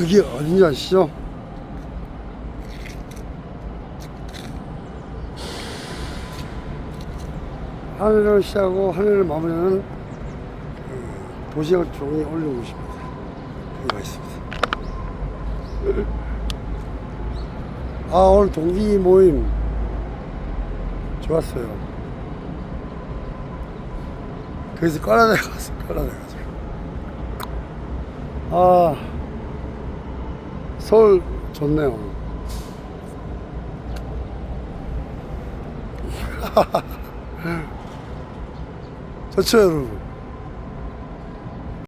여기 어딘지 아시죠? 하늘을 시작하고 하늘을 마무리하는 그 도시락 종이 곳입니다. 여기가 있습니다. 아 오늘 동기 모임 좋았어요. 그래서 깔아내 갔어, 깔아내 가지고. 아 서울 좋네요. 좋죠 여러분.